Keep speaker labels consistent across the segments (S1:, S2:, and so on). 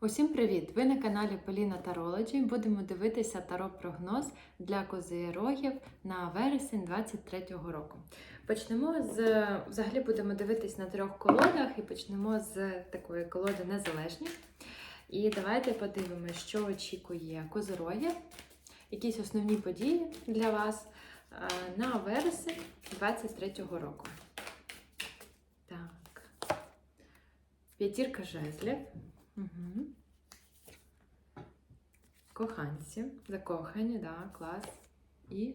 S1: Усім привіт! Ви на каналі Поліна Тарологі. Будемо дивитися таро-прогноз для козирогів на вересень 23-го року. Почнемо з взагалі будемо дивитись на трьох колодах і почнемо з такої колоди незалежні. І давайте подивимося, що очікує козирогів, якісь основні події для вас е, на вересень 23-го року. Так. П'ятірка жезлів. Угу. Коханці, закохані, да, клас. І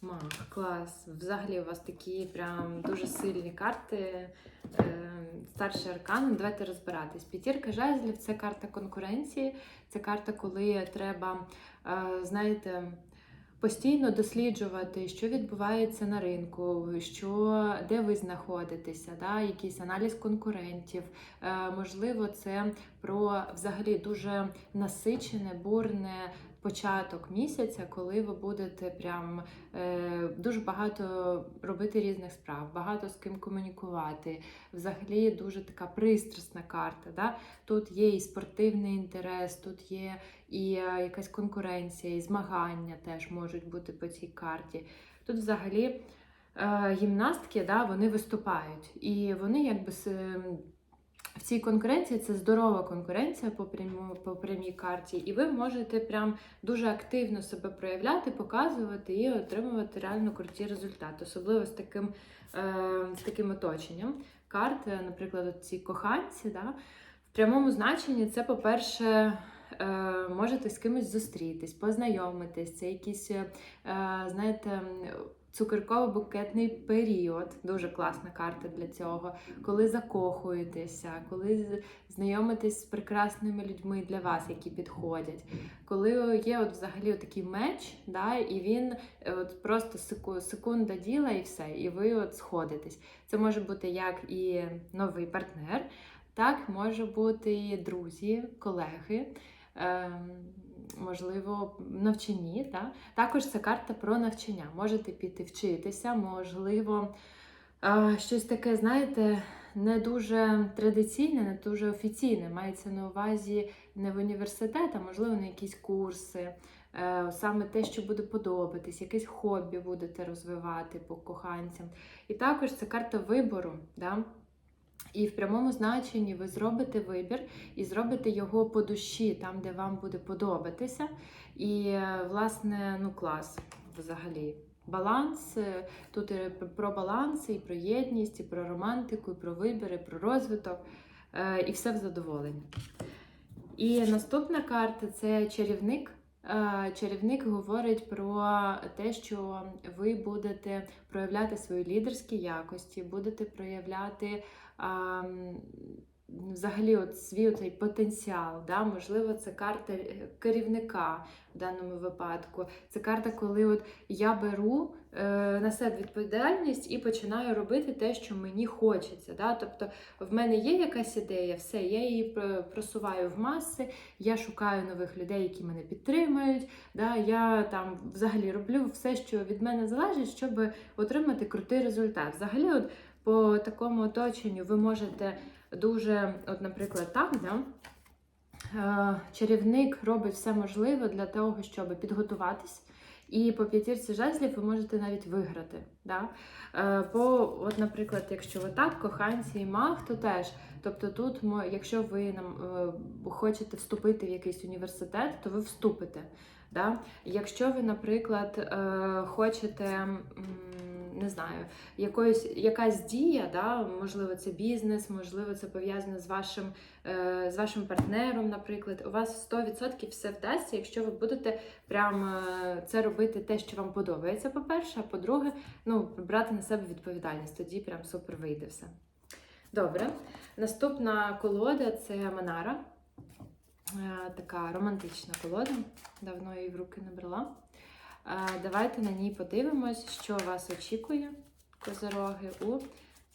S1: маг, клас. Взагалі у вас такі прям дуже сильні карти. Е, старший аркан. Давайте розбиратись. П'ятірка жезлів це карта конкуренції, це карта, коли треба, е, знаєте, постійно досліджувати, що відбувається на ринку, що, де ви знаходитеся, да, якийсь аналіз конкурентів. Е, можливо, це про взагалі дуже насичене, бурне початок місяця, коли ви будете прям е, дуже багато робити різних справ, багато з ким комунікувати. Взагалі дуже така пристрасна карта. Да? Тут є і спортивний інтерес, тут є і е, якась конкуренція, і змагання теж можуть бути по цій карті. Тут взагалі е, гімнастки да, вони виступають, і вони якби с- в цій конкуренції це здорова конкуренція по пряму, по прямій карті, і ви можете прям дуже активно себе проявляти, показувати і отримувати реально круті результати, особливо з таким, е, з таким оточенням. Карти, наприклад, ці коханці, да, в прямому значенні це, по-перше, е, можете з кимось зустрітись, познайомитись, це якісь, е, знаєте, цукерково-букетний період, дуже класна карта для цього, коли закохуєтеся, коли знайомитесь з прекрасними людьми для вас, які підходять. Коли є от взагалі такий меч, да, і він е, от просто секунда діла і все, і ви от сходитесь. Це може бути як і новий партнер, так може бути і друзі, колеги. ем, Можливо, навчанні. Та? Також це карта про навчання. Можете піти вчитися, можливо, щось таке, знаєте, не дуже традиційне, не дуже офіційне. Мається на увазі не в університет, а можливо на якісь курси. Е, Саме те, що буде подобатись, якесь хобі будете розвивати по коханцям. І також це карта вибору. Да? І в прямому значенні ви зробите вибір і зробите його по душі, там, де вам буде подобатися. І, е, власне, ну клас взагалі. Баланс. е, Тут і про баланс, і про єдність, і про романтику, і про вибір, і про розвиток, е, і все в задоволення. І наступна карта це чарівник. Е, Чарівник говорить про те, що ви будете проявляти свої лідерські якості, будете проявляти взагалі от свій цей потенціал. Да? Можливо, це карта е, керівника в даному випадку. Це карта, коли от я беру е, на себе відповідальність і починаю робити те, що мені хочеться. Да? Тобто в мене є якась ідея, все, я її просуваю в маси, я шукаю нових людей, які мене підтримують. Да? Я там взагалі роблю все, що від мене залежить, щоб отримати крутий результат. Взагалі, от по такому оточенню ви можете дуже, от, наприклад, так, да? е, чарівник робить все можливе для того, щоб підготуватись. І по п'ятірці жезлів ви можете навіть виграти. Да? Е, По, от, наприклад, якщо ви так, коханці і маг, то теж. Тобто тут, якщо ви нам е, хочете вступити в якийсь університет, то ви вступите. Да? Якщо ви, наприклад, хочете. Не знаю, якоюсь якась дія, да, можливо, це бізнес, можливо, це пов'язано з вашим, е, з вашим партнером, наприклад. У вас 100% все вдасться, якщо ви будете прям е, це робити те, що вам подобається, по-перше, а по-друге, ну, брати на себе відповідальність. Тоді прям супер вийде все. Добре. Наступна колода це Манара. Е, Така романтична колода. Давно її в руки не брала. Давайте на ній подивимось, що вас очікує, козороги, у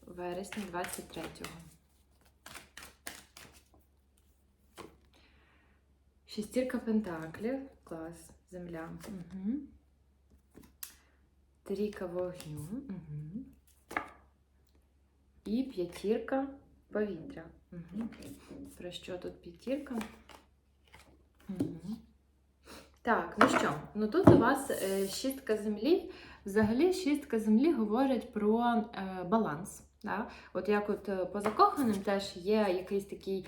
S1: вересні 23-го. Шестірка пентаклів. Клас. Земля. Угу. Трійка вогню. Угу. І п'ятірка повітря. Угу. Про що тут п'ятірка? Мгм. Так, ну що, ну тут у вас е, шістка землі. Взагалі, шістка землі говорить про е, баланс. Да? От як от е, по закоханим теж є якийсь такий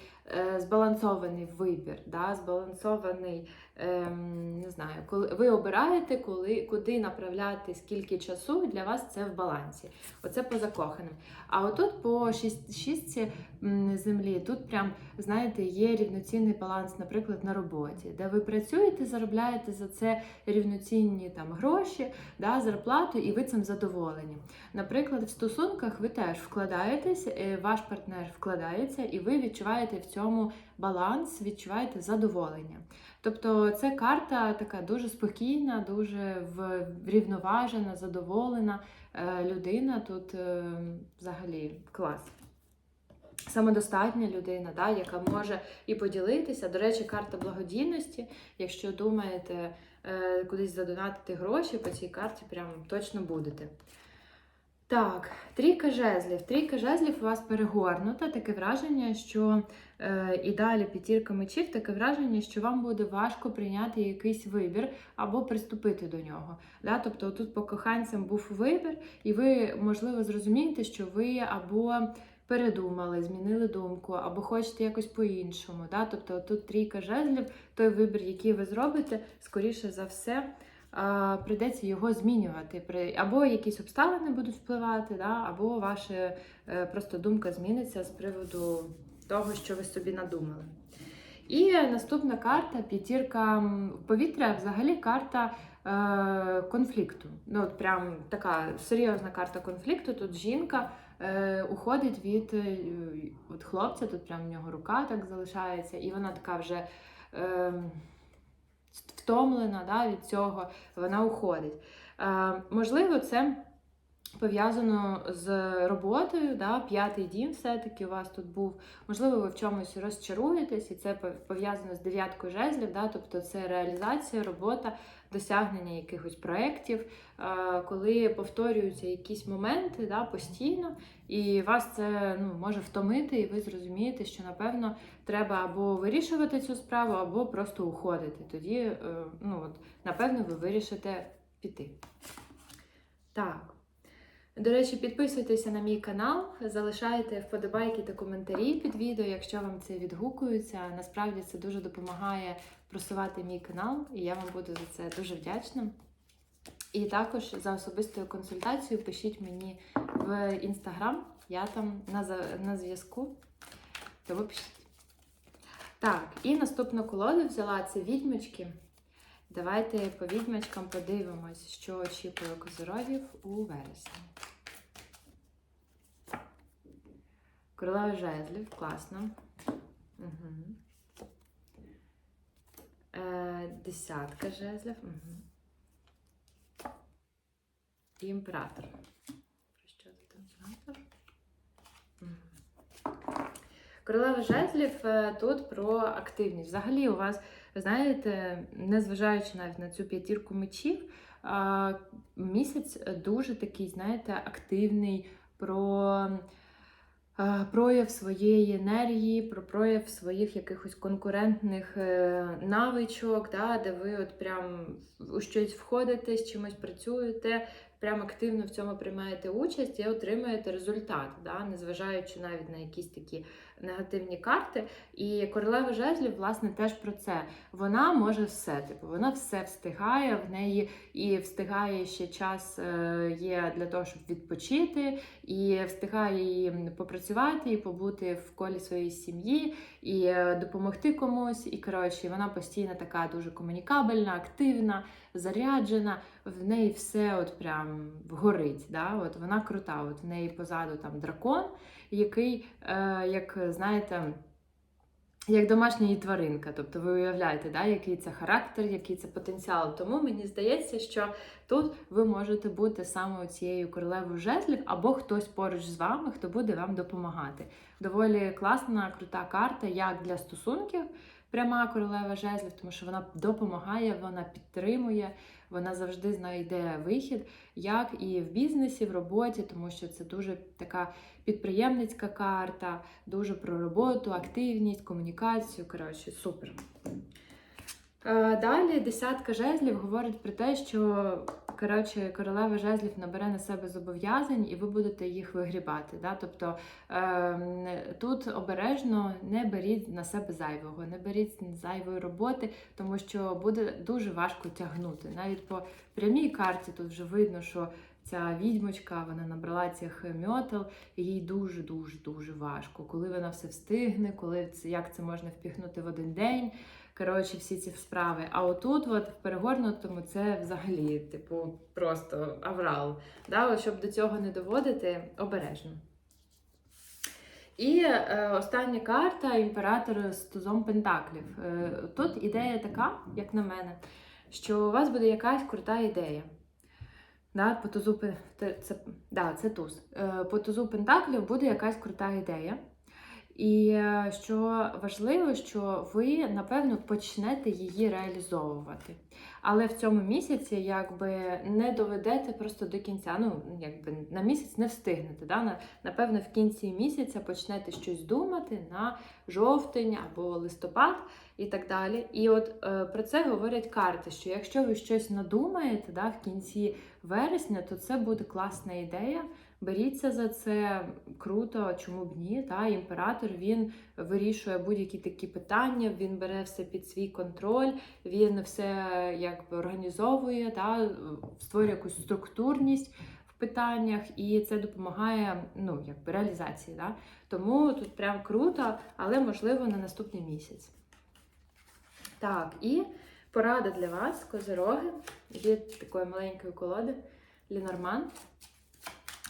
S1: збалансований вибір, да? збалансований, не знаю, коли ви обираєте, коли, куди направляти скільки часу, для вас це в балансі. Оце по закоханим. А отут по шість, шістці м, землі, тут прям, знаєте, є рівноцінний баланс, наприклад, на роботі, де ви працюєте, заробляєте за це рівноцінні там гроші, да, зарплату, і ви цим задоволені. Наприклад, в стосунках ви теж вкладаєтесь, е, ваш партнер вкладається, і ви відчуваєте в цьому баланс, відчуваєте задоволення. Тобто це карта така дуже спокійна, дуже врівноважена, задоволена е, людина. Тут е, взагалі клас. Самодостатня людина, да, яка може і поділитися. До речі, карта благодійності. Якщо думаєте е, кудись задонатити гроші, по цій карті прям точно будете. Так, трійка жезлів. Трійка жезлів у вас перегорнута. Таке враження, що е, і далі п'ятірка мечів, таке враження, що вам буде важко прийняти якийсь вибір або приступити до нього. Да? Тобто тут по коханцям був вибір, і ви, можливо, зрозумієте, що ви або передумали, змінили думку, або хочете якось по-іншому. Да? Тобто тут трійка жезлів, той вибір, який ви зробите, скоріше за все прийдеться його змінювати. Або якісь обставини будуть впливати, да? або ваша е, просто думка зміниться з приводу того, що ви собі надумали. І наступна карта п'ятірка повітря, взагалі карта е, конфлікту. Ну, от прям така серйозна карта конфлікту. Тут жінка е, уходить від е, от хлопця, тут прям в нього рука так залишається, і вона така вже. Е, втомлена да, від цього, вона уходить. Е, можливо, це пов'язано з роботою, да, п'ятий дім все-таки у вас тут був. Можливо, ви в чомусь розчаруєтесь, і це пов'язано з дев'яткою жезлів, да, тобто це реалізація, робота, досягнення якихось проєктів, е, коли повторюються якісь моменти да, постійно, і вас це ну, може втомити, і ви зрозумієте, що напевно треба або вирішувати цю справу, або просто уходити. Тоді, е, ну от, напевно, ви вирішите піти. Так. До речі, підписуйтеся на мій канал, залишайте вподобайки та коментарі під відео, якщо вам це відгукується. Насправді це дуже допомагає просувати мій канал, і я вам буду за це дуже вдячна. І також за особистою консультацією пишіть мені в інстаграм, я там на, на зв'язку. Тому пишіть. Так, і наступну колоду взяла це відьмочки. Давайте по відьмачкам подивимось, що очікує козорогів у вересні. Королева жезлів, класно. Угу. Е, десятка жезлів. Угу. Імператор. Про що тут імператор? Мгм. Королева жезлів е, тут про активність. Взагалі, у вас, ви знаєте, незважаючи навіть на цю п'ятірку мечів, місяць дуже такий, знаєте, активний про прояв своєї енергії, про прояв своїх якихось конкурентних е, навичок, да, де ви от прям у щось входите, з чимось працюєте, прям активно в цьому приймаєте участь і отримуєте результат, да, незважаючи навіть на якісь такі негативні карти. І королева жезлів, власне, теж про це. Вона може все, типу, вона все встигає, в неї і встигає ще час е, є для того, щоб відпочити, і встигає і попрацювати, і побути в колі своєї сім'ї, і е, допомогти комусь. І коротше, вона постійно така дуже комунікабельна, активна, заряджена. В неї все от прям горить. Да? От вона крута. От в неї позаду там дракон, який, е, як знаєте. Як домашня тваринка, тобто ви уявляєте, да, який це характер, який це потенціал. Тому мені здається, що тут ви можете бути саме цією королевою жезлів, або хтось поруч з вами, хто буде вам допомагати. Доволі класна, крута карта, як для стосунків, пряма королева жезлів, тому що вона допомагає, вона підтримує, вона завжди знайде вихід, як і в бізнесі, в роботі, тому що це дуже така підприємницька карта, дуже про роботу, активність, комунікацію. Коротше, супер. Е, Далі десятка жезлів говорить про те, що коротше, королева жезлів набере на себе зобов'язань, і ви будете їх вигрібати. Да? Тобто ем, тут обережно не беріть на себе зайвого, не беріть зайвої роботи, тому що буде дуже важко тягнути. Навіть по прямій карті тут вже видно, що ця відьмочка вона набрала цих мьотел, і їй дуже дуже дуже важко. Коли вона все встигне, коли це як це можна впіхнути в один день. Коротше, всі ці справи. А отут, от в перегорнутому, це взагалі, типу, просто аврал. Да? От, щоб до цього не доводити, обережно. І е, остання карта імператор з тузом Пентаклів. Е, тут ідея така, як на мене, що у вас буде якась крута ідея. Да, по тузу, це, да, це туз. Е, по тузу Пентаклів буде якась крута ідея. І е, що важливо, що ви, напевно, почнете її реалізовувати. Але в цьому місяці якби не доведете просто до кінця. Ну, якби на місяць не встигнете. Да? Напевно, в кінці місяця почнете щось думати на жовтень або листопад і так далі. І от е, про це говорять карти: що якщо ви щось надумаєте да, в кінці вересня, то це буде класна ідея. Беріться за це круто, чому б ні? Та імператор він вирішує будь-які такі питання, він бере все під свій контроль, він все якби організовує, та створює якусь структурність в питаннях, і це допомагає ну, якби реалізації. Да? Тому тут прям круто, але можливо на наступний місяць. Так, і порада для вас, козироги, від такої маленької колоди Лінорман.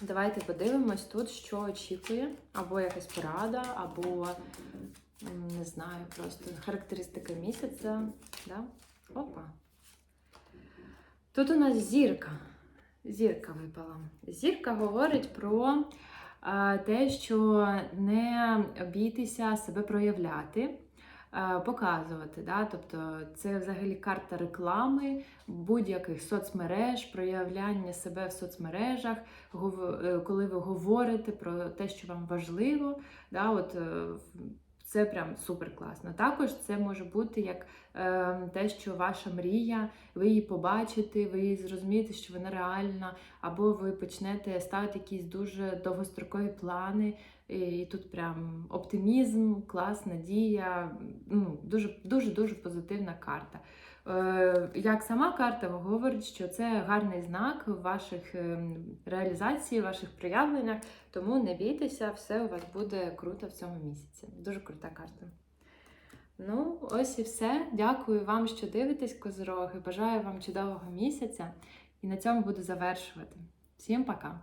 S1: Давайте подивимось тут, що очікує, або якась порада, або не знаю, просто характеристика місяця. Да? Опа. Тут у нас зірка. Зірка випала. Зірка говорить про е, те, що не бійтеся себе проявляти. Е, Показувати, да? тобто це взагалі карта реклами будь-яких соцмереж, проявляння себе в соцмережах, е, коли ви говорите про те, що вам важливо, да, от, е, це прям супер класно. Також це може бути як е, те, що ваша мрія, ви її побачите, ви її зрозумієте, що вона реальна, або ви почнете ставити якісь дуже довгострокові плани. І, тут прям оптимізм, клас, надія. Ну, дуже дуже дуже позитивна карта. Е, Як сама карта говорить, що це гарний знак в ваших ем, реалізації, ваших проявленнях, тому не бійтеся, все у вас буде круто в цьому місяці. Дуже крута карта. Ну, ось і все. Дякую вам, що дивитесь, козороги. Бажаю вам чудового місяця і на цьому буду завершувати. Всім пока!